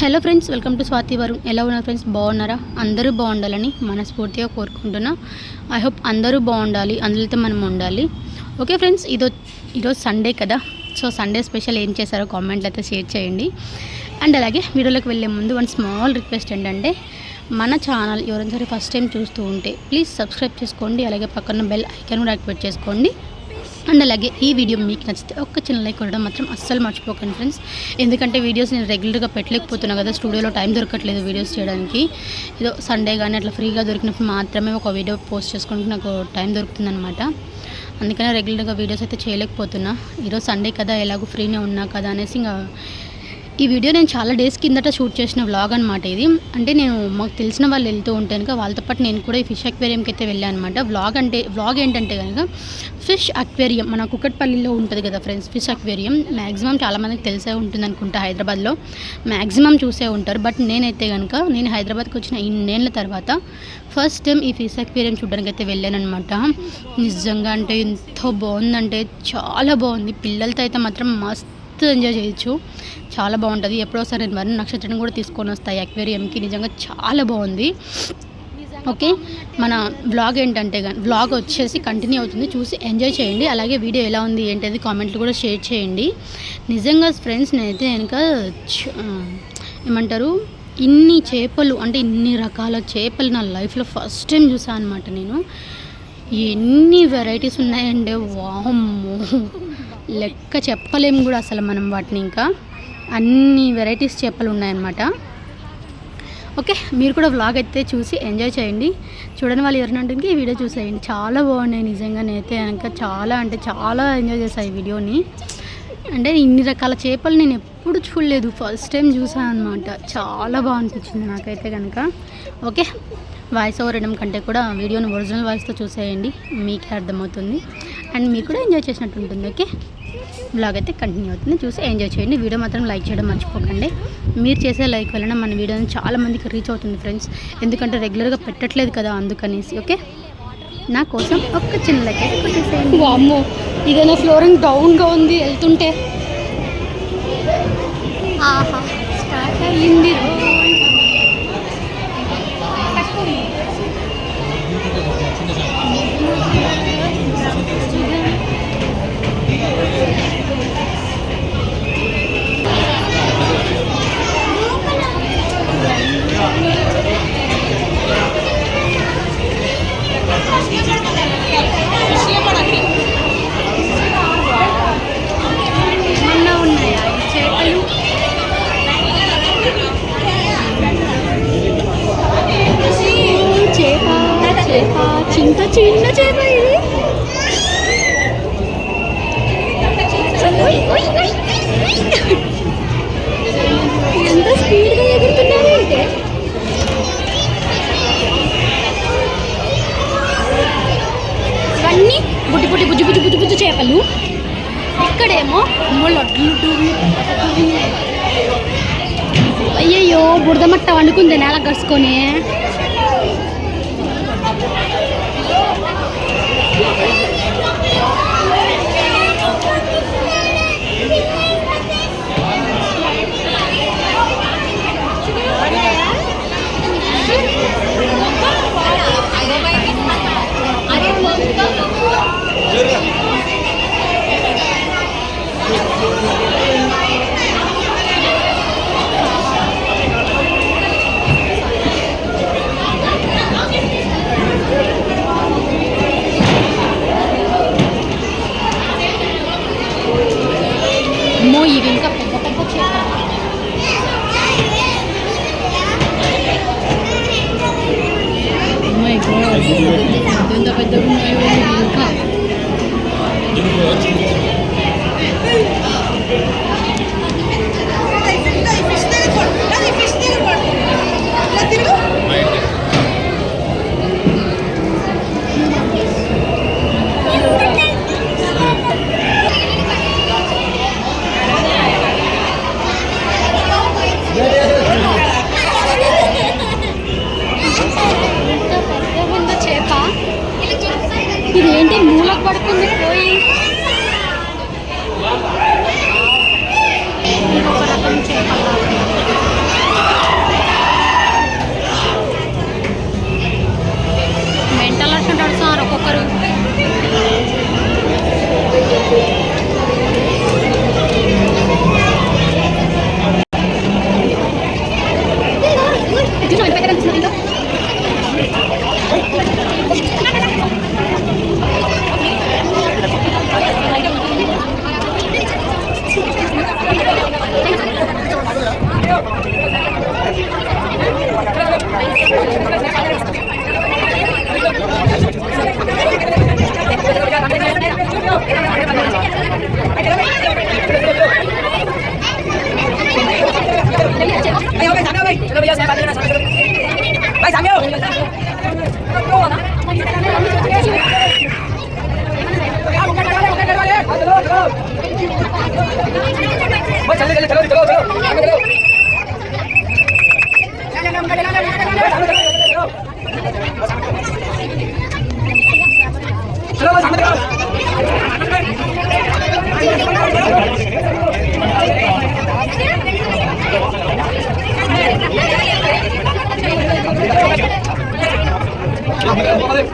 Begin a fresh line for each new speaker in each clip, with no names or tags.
Hello friends welcome to Swathi Varun ఎలా ఉన్నారు friends బాగున్నారా? అందరూ బాగుండాలని మనస్ఫూర్తిగా కోరుకుంటున్నా. ఐ హోప్ అందరూ బాగుండాలి అందులో మనం ఉండాలి. ఓకే ఫ్రెండ్స్ ఇదో ఈరోజు సండే కదా. సో సండే స్పెషల్ ఏం చేశారో కామెంట్లు అయితే షేర్ చేయండి. అండ్ అలాగే వీడియోలోకి వెళ్ళే ముందు వన్ స్మాల్ రిక్వెస్ట్ ఏంటంటే మన ఛానల్ ఎవరైనా సరే ఫస్ట్ టైం చూస్తూ ఉంటే ప్లీజ్ సబ్స్క్రైబ్ చేసుకోండి. అలాగే పక్కన బెల్ ఐకాన్ కూడా యాక్టివేట్ చేసుకోండి. అండ్ అలాగే ఈ వీడియో మీకు నచ్చితే ఒక్క చిన్న లైక్ కొట్టడం మాత్రం అస్సలు మర్చిపోకండి ఫ్రెండ్స్. ఎందుకంటే వీడియోస్ నేను రెగ్యులర్గా పెట్టలేకపోతున్నా కదా స్టూడియోలో టైం దొరకట్లేదు వీడియోస్ చేయడానికి. ఏదో సండే కానీ అట్లా ఫ్రీగా దొరికినప్పుడు మాత్రమే ఒక వీడియో పోస్ట్ చేసుకోవడానికి నాకు టైం దొరుకుతుందనమాట అందుకనే రెగ్యులర్గా వీడియోస్ అయితే చేయలేకపోతున్నా. ఈరోజు సండే కదా ఎలాగో ఫ్రీనే ఉన్నా కదా అనేసి ఇంకా ఈ వీడియో నేను చాలా డేస్ కిందట షూట్ చేసిన వ్లాగ్ అనమాట ఇది. అంటే నేను మాకు తెలిసిన వాళ్ళు వెళ్తూ ఉంటే కనుక వాళ్ళతో పాటు నేను కూడా ఈ ఫిష్ అక్వేరియంకి అయితే వెళ్ళాను అనమాట వ్లాగ్ అంటే వ్లాగ్ ఏంటంటే కనుక ఫిష్ అక్వేరియం మన కుక్కట్పల్లిలో ఉంటుంది కదా ఫ్రెండ్స్ ఫిష్ అక్వేరియం మ్యాక్సిమం చాలామందికి తెలిసే ఉంటుంది అనుకుంటా హైదరాబాద్లో. మ్యాక్సిమం చూసే ఉంటారు. బట్ నేనైతే కనుక నేను హైదరాబాద్కి వచ్చిన ఇన్నేళ్ళ తర్వాత ఫస్ట్ టైం ఈ ఫిష్ అక్వేరియం చూడడానికి అయితే వెళ్ళాను అనమాట నిజంగా అంటే ఎంతో బాగుందంటే చాలా బాగుంది. పిల్లలతో అయితే మాత్రం మస్తు ఎంజాయ్ చేయొచ్చు. చాలా బాగుంటుంది. ఎప్పుడోసారి నేను వరుణ్ నక్షత్రం కూడా తీసుకొని వస్తాయి అక్వేరియంకి. నిజంగా చాలా బాగుంది. ఓకే? మన వ్లాగ్ ఏంటంటే కానీ వ్లాగ్ వచ్చేసి కంటిన్యూ అవుతుంది. చూసి ఎంజాయ్ చేయండి. అలాగే వీడియో ఎలా ఉంది ఏంటది కామెంట్లు కూడా షేర్ చేయండి. నిజంగా ఫ్రెండ్స్ నేనైతే వెనుక చ- ఏమంటారు? ఇన్ని చేపలు అంటే ఇన్ని రకాల చేపలు నా లైఫ్లో ఫస్ట్ టైం చూసాను అనమాట నేను. ఎన్ని వెరైటీస్ ఉన్నాయంటే వామ్మో. లెక్క చెప్పలేము కూడా అసలు మనం వాటిని ఇంకా. అన్ని వెరైటీస్ చేపలు ఉన్నాయన్నమాట. ఓకే మీరు కూడా వ్లాగ్ అయితే చూసి ఎంజాయ్ చేయండి. చూడని వాళ్ళు ఎవరినంటే ఈ వీడియో చూసేయండి. చాలా బాగున్నాయి నిజంగా నేనైతే కనుక చాలా అంటే చాలా ఎంజాయ్ చేశాను ఈ వీడియోని. అంటే ఇన్ని రకాల చేపలు నేను ఎప్పుడు చూడలేదు. ఫస్ట్ టైం చూసాను అనమాట చాలా బాగా అనిపించింది నాకైతే కనుక ఓకే వాయిస్ ఓవర్ వినడం కంటే కూడా వీడియోని ఒరిజినల్ వాయిస్తో చూసేయండి. మీకే అర్థమవుతుంది. అండ్ మీరు కూడా ఎంజాయ్ చేసినట్టు ఉంటుంది. ఓకే? బ్లాగ్ అయితే కంటిన్యూ అవుతుంది. చూసి ఎంజాయ్ చేయండి. వీడియో మాత్రం లైక్ చేయడం మర్చిపోకండి. మీరు చేసే లైక్ వలన మన వీడియోని చాలా మందికి రీచ్ అవుతుంది ఫ్రెండ్స్ ఎందుకంటే రెగ్యులర్గా పెట్టట్లేదు కదా అందుకనేసి ఓకే నా కోసం ఒక్క చిన్న లైక్ అయితే కొట్టేసేయండి.
వామ్మో ఇదేనా ఫ్లోరింగ్ డౌన్గా ఉంది. వెళ్తుంటే.
ఆహా స్టార్ట్ అయ్యింది. చిన్న చేప ఇది. ఎంత స్పీడ్గా ఎగురుతున్నావు అంటే ఇవన్నీ బుడ్డి బుడ్డి బుజ్జి బుజ్జి బుజ్జి బుజ్జి చేపలు. ఇక్కడేమో లడ్లు అయ్యయ్యో బురద మట్ట వండుకుంది నేల గడుచుకొని అమ్మో ఇవి ఇంకా పెద్ద పెద్ద చేపలు ఎంత আমাদের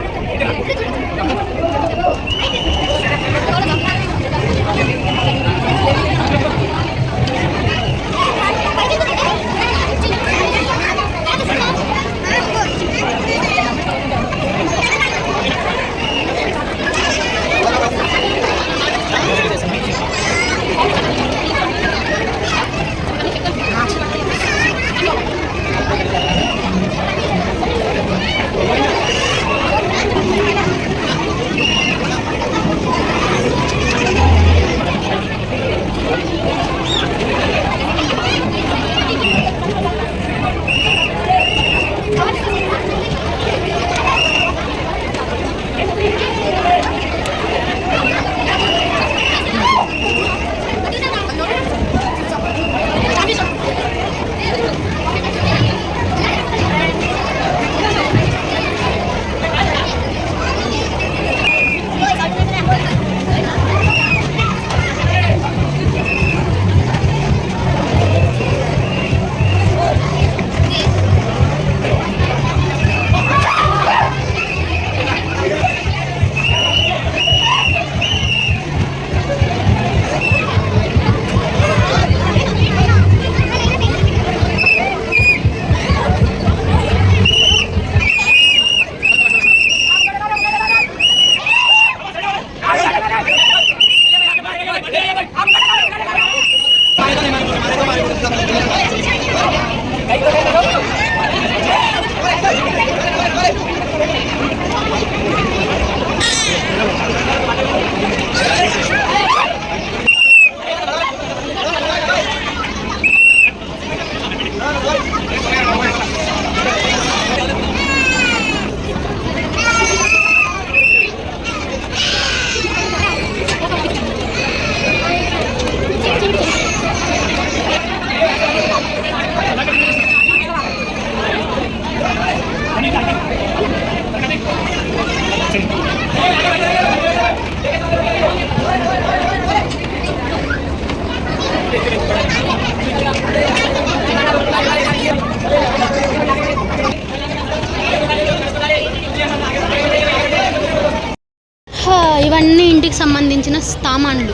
సంబంధించిన సామాన్లు.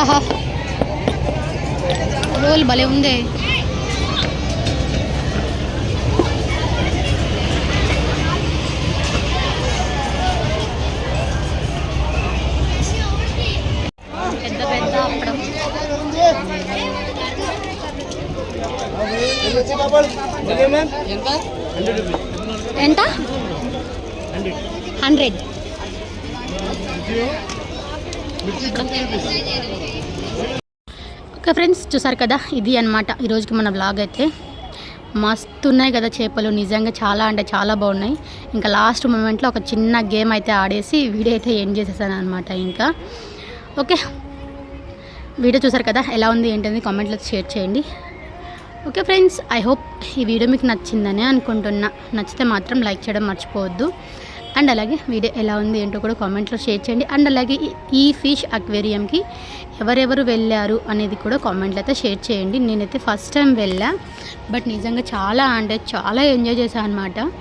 ఆహా. రోల్ భలే ఉందే. పెద్ద పెద్ద అప్పడం. ఎంత? హండ్రెడ్. ఓకే ఫ్రెండ్స్ చూసారు కదా? ఇది అన్నమాట. ఈరోజుకి మన బ్లాగ్ అయితే. మస్తు ఉన్నాయి కదా చేపలు. నిజంగా చాలా అంటే చాలా బాగున్నాయి. ఇంకా లాస్ట్ మూమెంట్లో ఒక చిన్న గేమ్ అయితే ఆడేసి వీడియో అయితే ఎండ్ చేసేసాను అనమాట ఇంకా. ఓకే. వీడియో చూసారు కదా? ఎలా ఉంది ఏంటనేది కామెంట్లో షేర్ చేయండి. ఓకే ఫ్రెండ్స్ ఐ హోప్ ఈ వీడియో మీకు నచ్చిందని అనుకుంటున్నా. నచ్చితే మాత్రం లైక్ చేయడం మర్చిపోవద్దు. అండ్ అలాగే వీడియో ఎలా ఉంది ఏంటో కూడా కామెంట్లో షేర్ చేయండి. అండ్ అలాగే ఈ- ఫిష్ అక్వేరియంకి ఎవరెవరు వెళ్ళారు అనేది కూడా కామెంట్లో అయితే షేర్ చేయండి. నేనైతే ఫస్ట్ టైం వెళ్ళా బట్ నిజంగా చాలా అంటే చాలా ఎంజాయ్ చేశాను అనమాట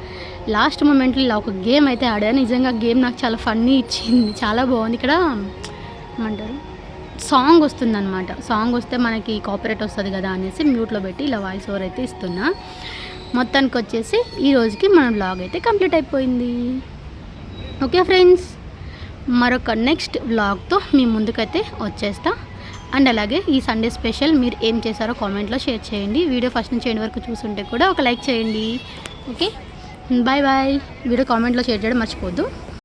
లాస్ట్ మూమెంట్లో ఇలా ఒక గేమ్ అయితే ఆడాను నిజంగా గేమ్ నాకు చాలా ఫన్నీ ఇచ్చింది. చాలా బాగుంది. ఇక్కడ ఏమంటారు? సాంగ్ వస్తుందన్నమాట. సాంగ్ వస్తే మనకి కాపరేట్ వస్తుంది కదా అనేసి మ్యూట్లో పెట్టి ఇలా వాయిస్ ఓవర్ అయితే ఇస్తున్నా. మొత్తానికి వచ్చేసి ఈ రోజుకి మన బ్లాగ్ అయితే కంప్లీట్ అయిపోయింది. ఓకే ఫ్రెండ్స్ మరొక నెక్స్ట్ వ్లాగ్తో మీ ముందుకైతే వచ్చేస్తా. అండ్ అలాగే ఈ సండే స్పెషల్ మీరు ఏం చేశారో కామెంట్లో షేర్ చేయండి. వీడియో ఫస్ట్ నుంచి ఎండ్ వరకు చూసుంటే కూడా ఒక లైక్ చేయండి. ఓకే? బాయ్ బాయ్ వీడియో కామెంట్లో షేర్ చేయడం మర్చిపోద్దు.